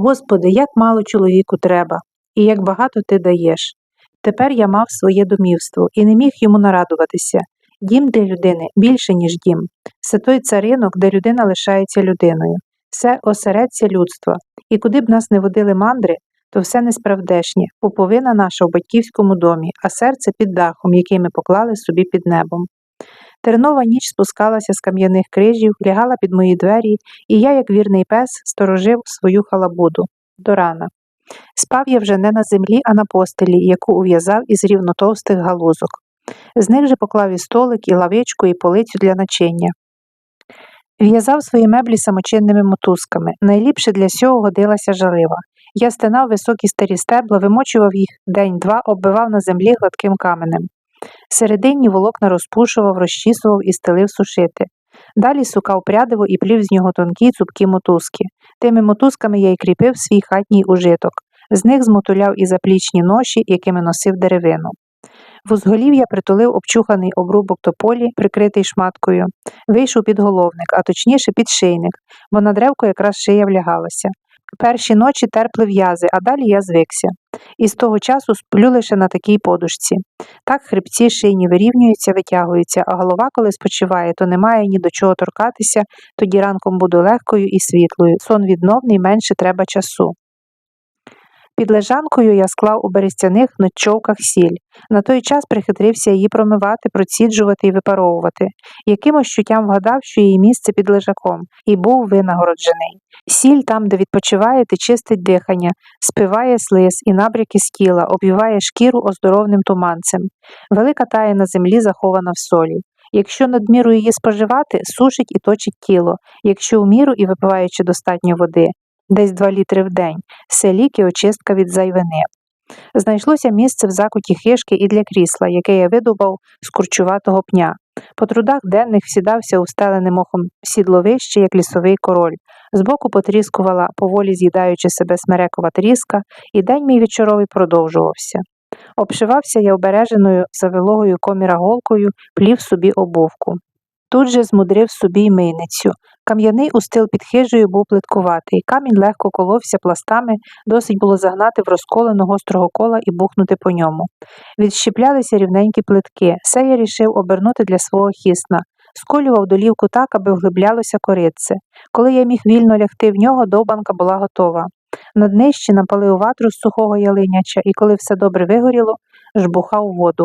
Господи, як мало чоловіку треба, і як багато ти даєш. Тепер я мав своє домівство і не міг йому нарадуватися. Дім для людини більше, ніж дім. Це той царинок, де людина лишається людиною. Це осередця людства. І куди б нас не водили мандри, то все несправдешнє, пуповина наша в батьківському домі, а серце під дахом, який ми поклали собі під небом. Тернова ніч спускалася з кам'яних крижів, лягала під мої двері, і я, як вірний пес, сторожив свою халабуду до рана. Спав я вже не на землі, а на постелі, яку ув'язав із рівнотовстих галузок. З них же поклав і столик, і лавичку, і полицю для начиння. В'язав свої меблі самочинними мотузками. Найліпше для сього годилася жалива. Я стинав високі старі стебла, вимочував їх день-два, оббивав на землі гладким каменем. Серединні волокна розпушував, розчісував і стелив сушити. Далі сукав прядиво і плів з нього тонкі цупкі мотузки. Тими мотузками я й кріпив свій хатній ужиток. З них змотуляв і заплічні ноші, якими носив деревину. В узголів'я притулив обчуханий обрубок тополі, прикритий шматкою, вийшов під головник, а точніше під шийник, бо на древко якраз шия влягалася. Перші ночі терпли в'язи, а далі я звикся. І з того часу сплю лише на такій подушці. Так хребці шийні вирівнюються, витягуються, а голова, коли спочиває, то немає ні до чого торкатися, тоді ранком буду легкою і світлою. Сон відновний, менше треба часу. Під лежанкою я склав у берестяних ночовках сіль. На той час прихитрився її промивати, проціджувати і випаровувати. Якимось чуттям вгадав, що її місце під лежаком, і був винагороджений. Сіль там, де відпочиває, ти чистить дихання, спиває слиз і набряки з тіла, обвіває шкіру оздоровним туманцем. Велика тая на землі захована в солі. Якщо надміру її споживати, сушить і точить тіло, якщо в міру і випиваючи достатньо води, десь 2 літри в день, все ліки очистка від зайвини. Знайшлося місце в закуті хишки і для крісла, яке я видубав з курчуватого пня. По трудах денних всідався устеленим мохом сідловище, як лісовий король. Збоку потріскувала, поволі з'їдаючи себе смерекова тріска, і день мій вечоровий продовжувався. Обшивався я обереженою завилогою коміра голкою, плів собі обувку. Тут же змудрив собі й мийницю. Кам'яний устил під хижею був плиткуватий, камінь легко коловся пластами, досить було загнати в розколену гострого кола і бухнути по ньому. Відщіплялися рівненькі плитки. Все я рішив обернути для свого хісна. Сколював долівку так, аби вглиблялося коритце. Коли я міг вільно лягти в нього, довбанка була готова. На днищі напалив ватру з сухого ялиняча і коли все добре вигоріло, жбухав воду.